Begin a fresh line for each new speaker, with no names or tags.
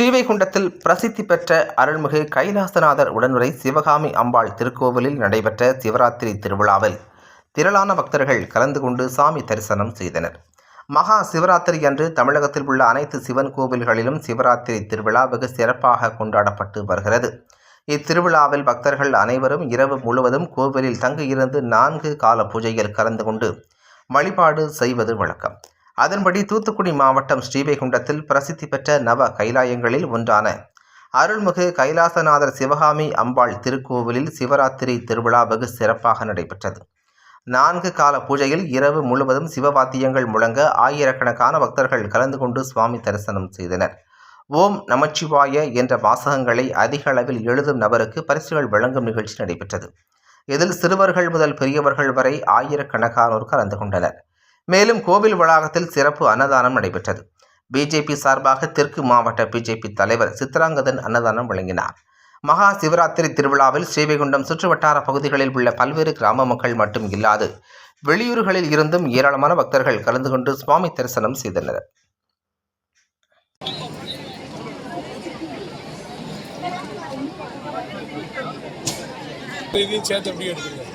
ஸ்ரீவைகுண்டத்தில் பிரசித்தி பெற்ற அருள்மிகு கைலாசநாதர் உடனுரை சிவகாமி அம்பாள் திருக்கோவிலில் நடைபெற்ற சிவராத்திரி திருவிழாவில் திரளான பக்தர்கள் கலந்து கொண்டு சாமி தரிசனம் செய்தனர். மகா சிவராத்திரி அன்று தமிழகத்தில் உள்ள அனைத்து சிவன் கோவில்களிலும் சிவராத்திரி திருவிழா வெகு சிறப்பாக கொண்டாடப்பட்டு வருகிறது. இத்திருவிழாவில் பக்தர்கள் அனைவரும் இரவு முழுவதும் கோவிலில் தங்கியிருந்து நான்கு கால பூஜையில் கலந்து கொண்டு வழிபாடு செய்வது வழக்கம். அதன்படி தூத்துக்குடி மாவட்டம் ஸ்ரீவைகுண்டத்தில் பிரசித்தி பெற்ற நவ கைலாயங்களில் ஒன்றான அருள்மிகு கைலாசநாதர் சிவகாமி அம்பாள் திருக்கோவிலில் சிவராத்திரி திருவிழா வெகு சிறப்பாக நடைபெற்றது. நான்கு கால பூஜையில் இரவு முழுவதும் சிவவாத்தியங்கள் முழங்க ஆயிரக்கணக்கான பக்தர்கள் கலந்து கொண்டு சுவாமி தரிசனம் செய்தனர். ஓம் நமச்சிவாய என்ற வாசகங்களை அதிக அளவில் எழுதும் நபருக்கு பரிசுகள் வழங்கும் நிகழ்ச்சி நடைபெற்றது. இதில் சிறுவர்கள் முதல் பெரியவர்கள் வரை ஆயிரக்கணக்கானோர் கலந்து கொண்டனர். மேலும் கோவில் வளாகத்தில் சிறப்பு அன்னதானம் நடைபெற்றது. பிஜேபி சார்பாக தெற்கு மாவட்ட பிஜேபி தலைவர் சித்ராங்கதன் அன்னதானம் வழங்கினார். மகா சிவராத்திரி திருவிழாவில் ஸ்ரீவைகுண்டம் சுற்றுவட்டார பகுதிகளில் உள்ள பல்வேறு கிராம மக்கள் மட்டும் இல்லாது வெளியூர்களில் இருந்தும் ஏராளமான பக்தர்கள் கலந்து கொண்டு சுவாமி தரிசனம் செய்தனர்.
இதையும் சேர்த்து அப்படியே எடுத்துருங்க